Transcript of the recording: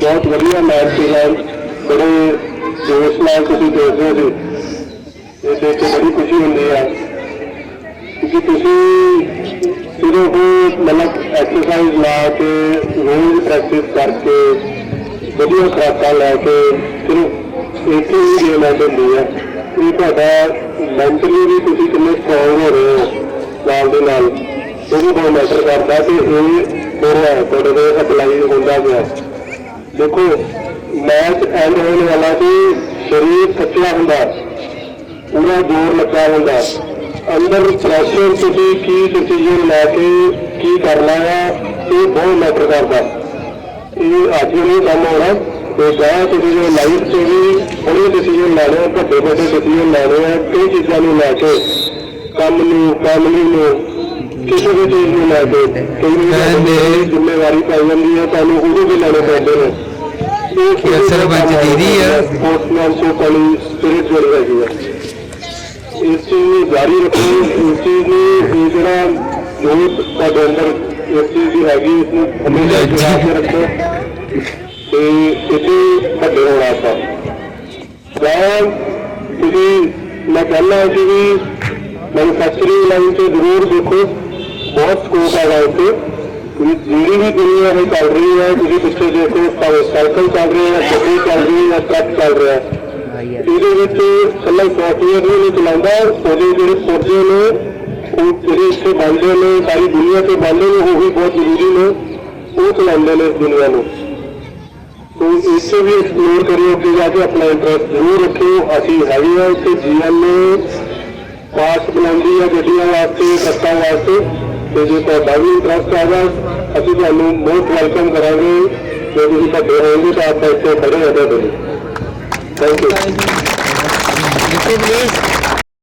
ਬਹੁਤ ਵਧੀਆ ਮੈਚ ਸੀਗਾ। ਬੜੇ ਜੋਸ਼ ਨਾਲ ਤੁਸੀਂ ਦੇਖ ਰਹੇ ਸੀ ਇਹ ਦੇਖ ਕੇ ਬੜੀ ਖੁਸ਼ੀ ਹੁੰਦੀ ਆ। ਕਿਉਂਕਿ ਤੁਸੀਂ ਸਿਰਫ ਮਤਲਬ ਐਕਸਰਸਾਈਜ਼ ਲਾ ਕੇ ਰੋਜ਼ ਪ੍ਰੈਕਟਿਸ ਕਰਕੇ ਵਧੀਆ ਖੁਰਾਕਾਂ ਲੈ ਕੇ ਸਿਰਫ ਇੱਕ ਹੀ ਗੇਮ ਐਡ ਹੁੰਦੀ ਹੈ ਇਹ ਤੁਹਾਡਾ ਮੈਂਟਲੀ ਵੀ ਤੁਸੀਂ ਕਿੰਨੇ ਸਟਰੋਂਗ ਹੋ ਰਹੇ ਹੋ ਨਾਲ ਦੇ ਨਾਲ। ਉਹ ਵੀ ਬਹੁਤ ਮੈਟਰ ਕਰਦਾ ਕਿ ਇਹ ਹੋ ਰਿਹਾ ਤੁਹਾਡੇ ਦੇ ਅਪਲਾਈ ਹੁੰਦਾ ਗਿਆ ਦੇਖੋ ਮੈਚ ਐਂਡ ਹੋਣ ਵਾਲਾ ਕਿ ਸਰੀਰ ਕੱਚਾ ਹੁੰਦਾ, ਪੂਰਾ ਜ਼ੋਰ ਲੱਗਾ ਹੁੰਦਾ। ਅੰਦਰ ਪ੍ਰੈਸ਼ਰ ਤੁਸੀਂ ਕੀ ਡਿਸੀਜਨ ਲੈ ਕੇ ਕੀ ਕਰਨਾ ਹੈ ਇਹ ਬਹੁਤ ਮੈਟਰ ਕਰਦਾ। ਇਹ ਅੱਜ ਨਹੀਂ ਕੰਮ ਹੋਣਾ ਤੇ ਗਾਹ ਤੁਸੀਂ ਜੋ ਲਾਈਫ 'ਚ ਵੀ ਬੜੇ ਡਿਸੀਜਨ ਲੈਣੇ ਆ ਵੱਡੇ ਵੱਡੇ ਡਿਸੀਜਨ ਲੈਣੇ ਆ, ਕਈ ਚੀਜ਼ਾਂ ਨੂੰ ਲੈ ਕੇ, ਕੰਮ ਨੂੰ ਫੈਮਿਲੀ ਨੂੰ ਕਿਸੇ ਵੀ ਚੀਜ਼ ਨੂੰ ਲੈ ਕੇ। ਕਈ ਵਾਰੀ ਤੁਹਾਡੀ ਜ਼ਿੰਮੇਵਾਰੀ ਪੈ ਜਾਂਦੀ ਹੈ ਤੁਹਾਨੂੰ ਉਹਦੇ ਵੀ ਲੈਣੇ ਪੈਂਦੇ ਨੇ। ਇਹ ਸਰਪੰਚ ਦੀਦੀ ਆ। ਸਪੋਰਟਸਮੈਨਸ਼ਿਪ ਵਾਲੀ ਸਪਿਰਿਟ ਜਿਹੜੀ ਹੈਗੀ ਆ। ਇਸ ਚੀਜ਼ ਨੂੰ ਜਾਰੀ ਰੱਖੋ। ਇਸ ਚੀਜ਼ ਨੂੰ ਜਿਹੜਾ ਜੋਤ ਤੁਹਾਡੇ ਅੰਦਰ ਇਸ ਚੀਜ਼ ਦੀ ਹੈਗੀ ਇਸ ਨੂੰ ਹਮੇਸ਼ਾ ਜੁੜਾ ਕੇ ਰੱਖੋ। ਤੇ ਇਹਦੇ ਵੱਡੇ ਹੋਣਾ ਆਪਾਂ ਜਾਂ ਤੁਸੀਂ ਮੈਂ ਕਹਿੰਦਾ ਕਿ ਵੀ ਮੈਨੂਫੈਕਚਰਿੰਗ ਲਾਈਨ ਤੇ ਜ਼ਰੂਰ ਦੇਖੋ। ਬਹੁਤ ਸਕੋਪ ਹੈਗਾ ਇੱਥੇ ਵੀ ਜਿਹੜੀ ਵੀ ਦੁਨੀਆ ਇਹ ਚੱਲ ਰਹੀ ਹੈ, ਤੁਸੀਂ ਪਿੱਛੇ ਦੇਖੋ ਭਾਵੇਂ ਸਾਈਕਲ ਚੱਲ ਰਿਹਾ ਹੈ, ਗੱਡੀ ਚੱਲ ਰਹੀ ਹੈ ਜਾਂ ਟਰੱਕ ਚੱਲ ਰਿਹਾ ਹੈ। ਇਹਦੇ ਵਿੱਚ ਕੱਲਾ ਸੌਫਟਵੇਅਰ ਨਹੀਂ ਚਲਾਉਂਦਾ ਉਹਦੇ ਜਿਹੜੇ ਪੁਰਜੇ ਨੇ, ਉਹ ਜਿਹੜੇ ਇੱਥੇ ਬਣਦੇ ਨੇ, ਸਾਰੀ ਦੁਨੀਆ ਤੇ ਬਣਦੇ ਨੇ, ਉਹ ਵੀ ਬਹੁਤ ਜ਼ਰੂਰੀ ਨੇ, ਉਹ ਚਲਾਉਂਦੇ ਨੇ ਇਸ ਦੁਨੀਆ ਨੂੰ। ਤੋ ਇਸੇ ਵੀ ਐਕਸਪਲੋਰ ਕਰਿਓ, ਅੱਗੇ ਜਾ ਕੇ ਆਪਣਾ ਇੰਟਰਸਟ ਜ਼ਰੂਰ ਰੱਖਿਓ। ਅਸੀਂ ਹੈਗੇ ਆ ਇੱਥੇ, ਜੀਐਨਏ, ਪਾਸ ਬਣਾਉਂਦੀ ਹੈ ਗੱਡੀਆਂ ਵਾਸਤੇ, ਬੱਸਾਂ ਵਾਸਤੇ। ਤੇ ਜੇ ਤੁਹਾਡਾ ਵੀ ਇੰਟਰਸਟ ਹੈਗਾ ਅਸੀਂ ਤੁਹਾਨੂੰ ਮੋਸਟ ਵੈਲਕਮ ਕਰਾਂਗੇ ਜੇ ਤੁਸੀਂ ਵੱਡੇ ਹੋਵੋਗੇ ਤਾਂ